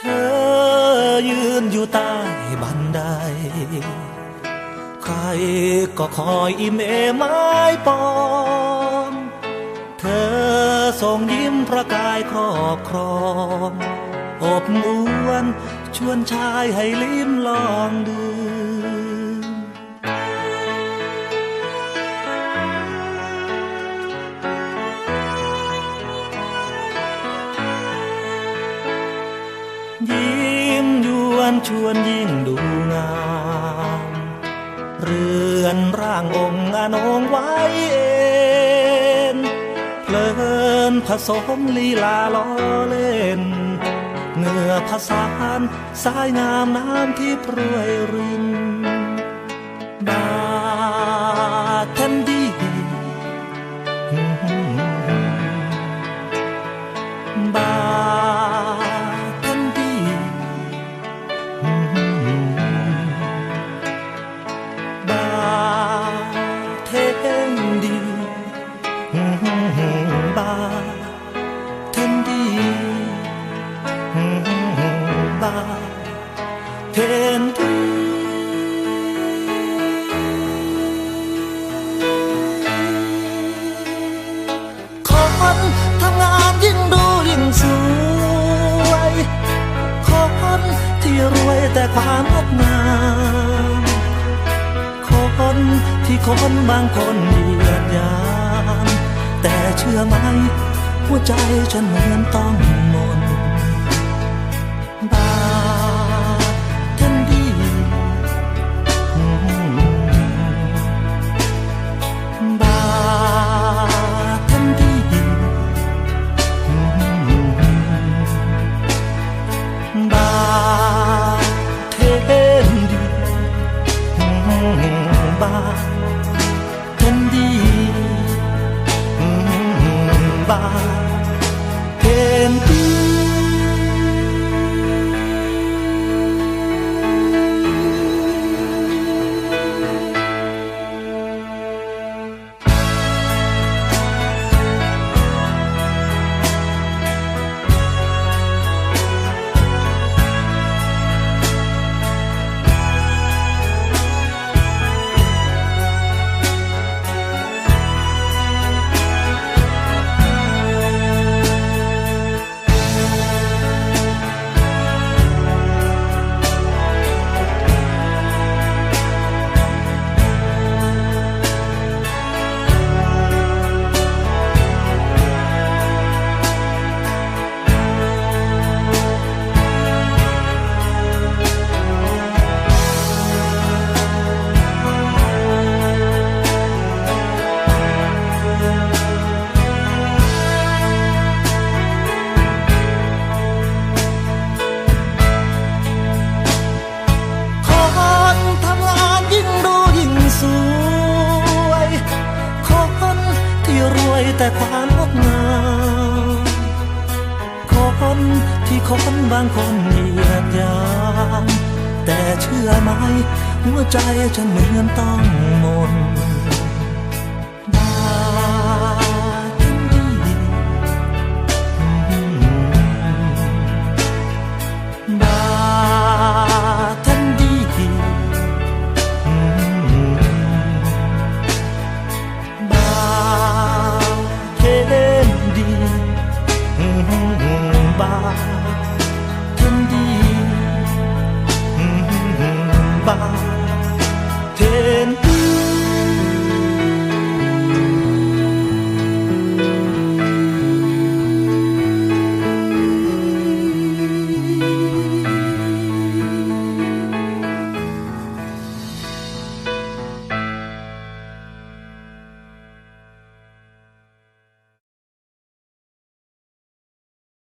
ธอยืนอยู่ใต้บันได ใครก็คอยอิเมไม้ปองเธอส่งยิ้มประกายครอบครองอบอวนชวนชายให้ลิ้มลองดื่ ชวนยิ่งดูงาม เรือนร่างองค์อนงไว้เองเพลินผสมลีลาล้อเล่น เนื้อผสานสายงามน้ำที่ปรวยริน บาเทนดีบาเทนดีคนทำงานยิ่งดูยิ่งสวยคนที่รวยแต่ความงดงามคนที่คนบางคนเหยียดหยา แต่เชื่อไหมหัวใจฉันเหมือนต้องมนบาเทนดีบาเทนดีบาเทนดีบา ความงดงามคนที่คนบางคนเหยียดหยามแต่เชื่อไหมหัวใจฉันเหมือนต้องมน about